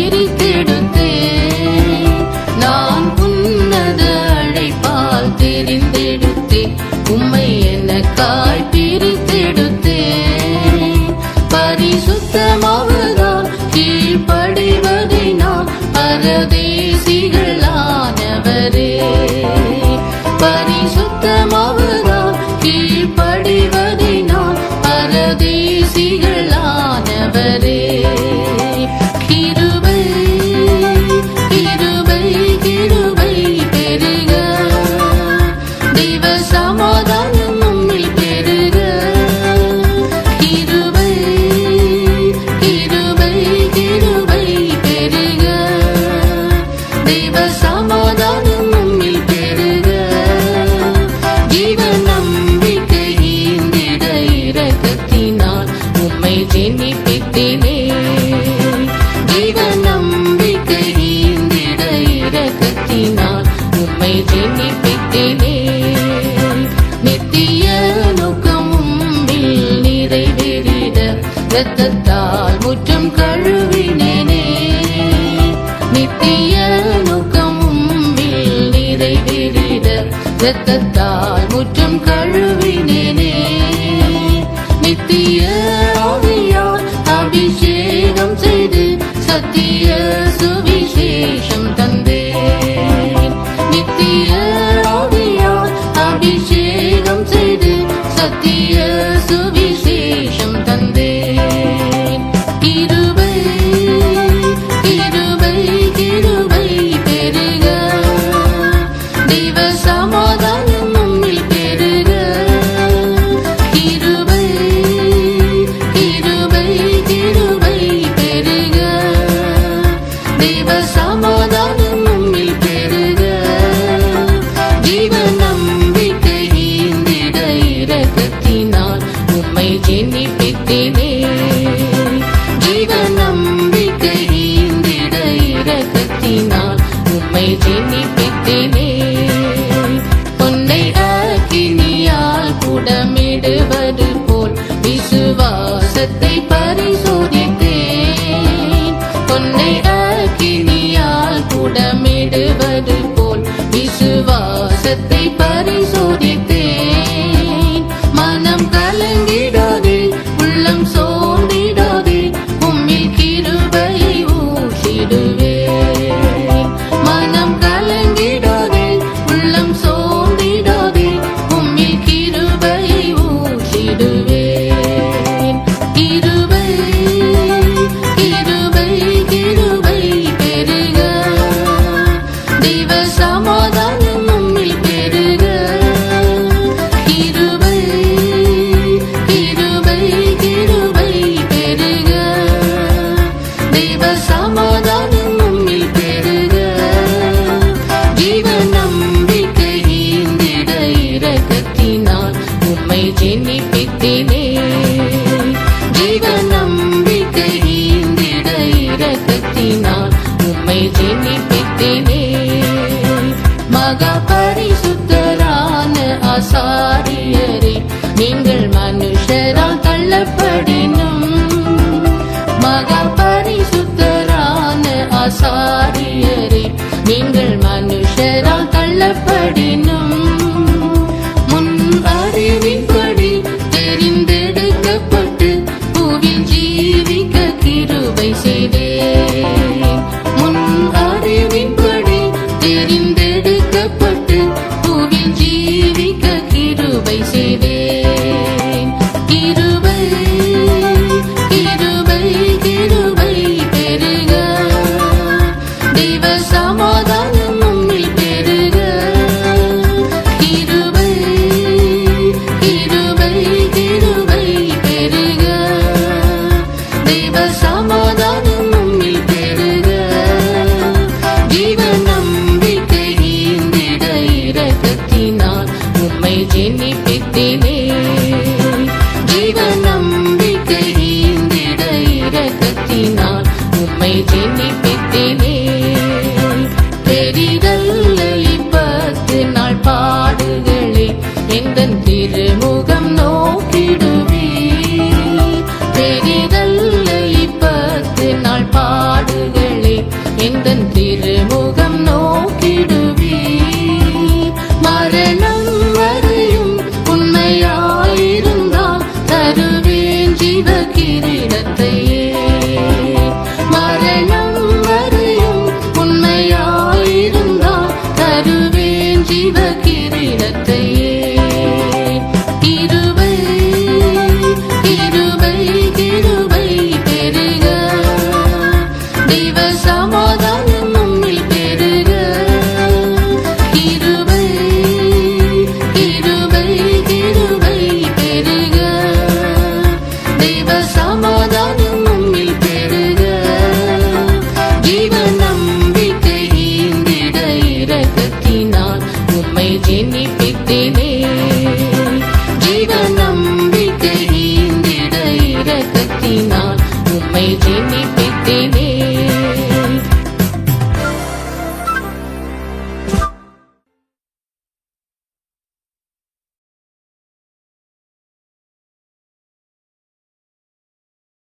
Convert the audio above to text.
பிரித்தெடுத்தே. நான் உன்னது அழைப்பால் தெரிந்தெடுத்தே உம்மை எனக்காய் பிரித்தெடுத்தே. பரிசுத்தமாவதால் கீழ்ப்படிவதை நான் பரதேசிகளானவரே. பரிசுத்தமாக ரத்தத்தால் முற்றும் கழுவினேனே. நித்திய நோக்கமும் நிறைவேறிட ரத்தத்தால் முற்றும் கழுவினேனே. நித்திய ஆவியால் அபிஷேகம் செய்து சத்திய சுவிசேஷம் தந்தே நித்திய அபிஷேகம் செய்து சத்திய சுவிசேஷம் உன்னை அக்கினியால் குடமிடுவது போல் விசுவாசத்தை பரிசோ ஜெனிப்பித்தேனே மகா பரிசுத்தரான ஆசாரியரே நீங்கள் மனுஷரால் தள்ளப்படினும் மகா பரிசுத்தரான ஆசாரியரே நீங்கள் மனுஷரால் தள்ளப்படினும் முன் அறிவின்படி தெரிந்தெடுக்கப்பட்டு புவி ஜீவிக்க கிருபை செய்தே. looking